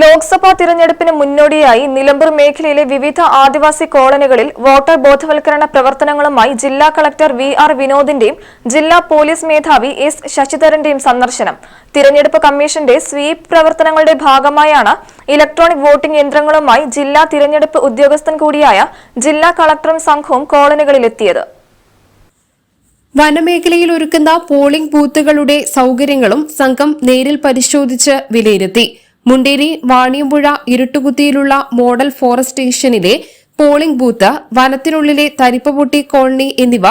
ലോക്സഭാ തിരഞ്ഞെടുപ്പിന് മുന്നോടിയായി നിലമ്പൂർ മേഖലയിലെ വിവിധ ആദിവാസി കോളനികളിൽ വോട്ടർ ബോധവൽക്കരണ പ്രവർത്തനങ്ങളുമായി ജില്ലാ കളക്ടർ വി ആർ വിനോദിന്റെയും ജില്ലാ പോലീസ് മേധാവി എസ് ശശിധരന്റെയും സന്ദർശനം. തിരഞ്ഞെടുപ്പ് കമ്മീഷന്റെ സ്വീപ് പ്രവർത്തനങ്ങളുടെ ഭാഗമായാണ് ഇലക്ട്രോണിക് വോട്ടിംഗ് യന്ത്രങ്ങളുമായി ജില്ലാ തിരഞ്ഞെടുപ്പ് ഉദ്യോഗസ്ഥൻ കൂടിയായ ജില്ലാ കളക്ടറും സംഘവും കോളനികളിലെത്തിയത്. വനമേഖലയിൽ ഒരുക്കുന്ന പോളിംഗ് ബൂത്തുകളുടെ സൗകര്യങ്ങളും സംഘം നേരിൽ പരിശോധിച്ച് വിലയിരുത്തി. മുണ്ടേരി വാണിയമ്പുഴ ഇരുട്ടുകുത്തിയിലുള്ള മോഡൽ ഫോറസ്റ്റ് സ്റ്റേഷനിലെ പോളിംഗ് ബൂത്ത് വനത്തിനുള്ളിലെ തരിപ്പപൊട്ടി കോളനി എന്നിവ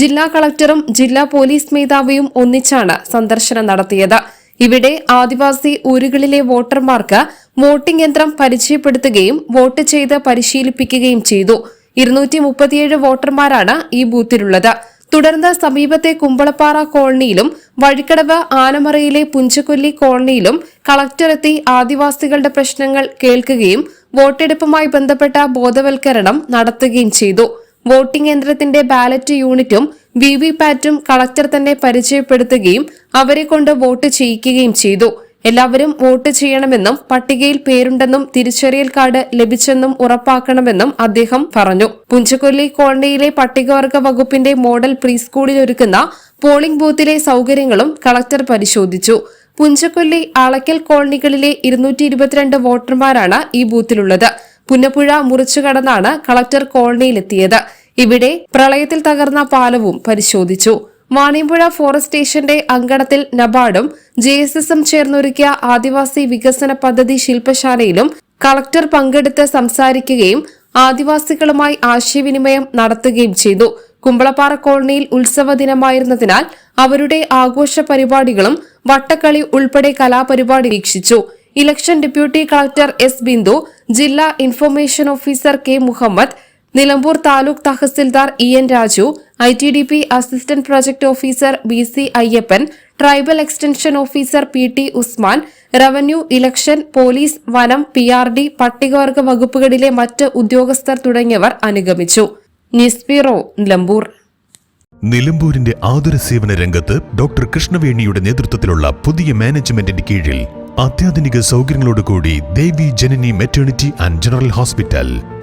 ജില്ലാ കളക്ടറും ജില്ലാ പോലീസ് മേധാവിയും ഒന്നിച്ചാണ് സന്ദർശനം നടത്തിയത്. ഇവിടെ ആദിവാസി ഊരുകളിലെ വോട്ടർമാർക്ക് വോട്ടിംഗ് യന്ത്രം പരിചയപ്പെടുത്തുകയും വോട്ട് ചെയ്ത് പരിശീലിപ്പിക്കുകയും ചെയ്തു. ഇരുന്നൂറ്റി വോട്ടർമാരാണ് ഈ ബൂത്തിലുള്ളത്. തുടർന്ന് സമീപത്തെ കുമ്പളപ്പാറ കോളനിയിലും വഴിക്കടവ് ആനമറയിലെ പുഞ്ചക്കൊല്ലി കോളനിയിലും കളക്ടറെത്തി ആദിവാസികളുടെ പ്രശ്നങ്ങൾ കേൾക്കുകയും വോട്ടെടുപ്പുമായി ബന്ധപ്പെട്ട ബോധവൽക്കരണം നടത്തുകയും ചെയ്തു. വോട്ടിംഗ് യന്ത്രത്തിന്റെ ബാലറ്റ് യൂണിറ്റും വി വി പാറ്റും കളക്ടർ തന്നെ പരിചയപ്പെടുത്തുകയും അവരെ കൊണ്ട് വോട്ട് ചെയ്യിക്കുകയും ചെയ്തു. എല്ലാവരും വോട്ട് ചെയ്യണമെന്നും പട്ടികയിൽ പേരുണ്ടെന്നും തിരിച്ചറിയൽ കാർഡ് ലഭിച്ചെന്നും ഉറപ്പാക്കണമെന്നും അദ്ദേഹം പറഞ്ഞു. പുഞ്ചക്കൊല്ലി കോളനിയിലെ പട്ടികവർഗ വകുപ്പിന്റെ മോഡൽ പ്രീസ്കൂളിൽ ഒരുക്കുന്ന പോളിംഗ് ബൂത്തിലെ സൗകര്യങ്ങളും കളക്ടർ പരിശോധിച്ചു. പുഞ്ചക്കൊല്ലി അളക്കൽ കോളനികളിലെ ഇരുന്നൂറ്റി ഇരുപത്തിരണ്ട് വോട്ടർമാരാണ് ഈ ബൂത്തിലുള്ളത്. പുന്നപ്പുഴ മുറിച്ചു കടന്നാണ് കളക്ടർ കോളനിയിലെത്തിയത്. ഇവിടെ പ്രളയത്തിൽ തകർന്ന പാലവും പരിശോധിച്ചു. വാണിയമ്പുഴ ഫോറസ്റ്റ് സ്റ്റേഷന്റെ അങ്കണത്തിൽ നബാർഡും ജെ എസ് എസും ചേർന്നൊരുക്കിയ ആദിവാസി വികസന പദ്ധതി ശില്പശാലയിലും കളക്ടർ പങ്കെടുത്ത് സംസാരിക്കുകയും ആദിവാസികളുമായി ആശയവിനിമയം നടത്തുകയും ചെയ്തു. കുമ്പളപ്പാറ കോളനിയിൽ ഉത്സവ ദിനമായിരുന്നതിനാൽ അവരുടെ ആഘോഷ പരിപാടികളും വട്ടക്കളി ഉൾപ്പെടെ കലാപരിപാടി വീക്ഷിച്ചു. Election deputy collector S Bindu ജില്ലാ information officer K Muhammad Nilambur taluk tahsildar E N Raju I T D P assistant project officer B C Ayyappan tribal extension officer P T Usman revenue election police വനം P R D പട്ടികവർഗ വകുപ്പുകളിലെ മറ്റ് ഉദ്യോഗസ്ഥർ തുടങ്ങിയവർ അനുഗമിച്ചു. News bureau Nilambur. നിലമ്പൂരിന്റെ ആതുര സേവന രംഗത്ത് ഡോക്ടർ കൃഷ്ണവേണിയുടെ നേതൃത്വത്തിലുള്ള പുതിയ മാനേജ്മെന്റിന്റെ കീഴിൽ അത്യാധുനിക സൗകര്യങ്ങളോടുകൂടി Devi Janani maternity and general hospital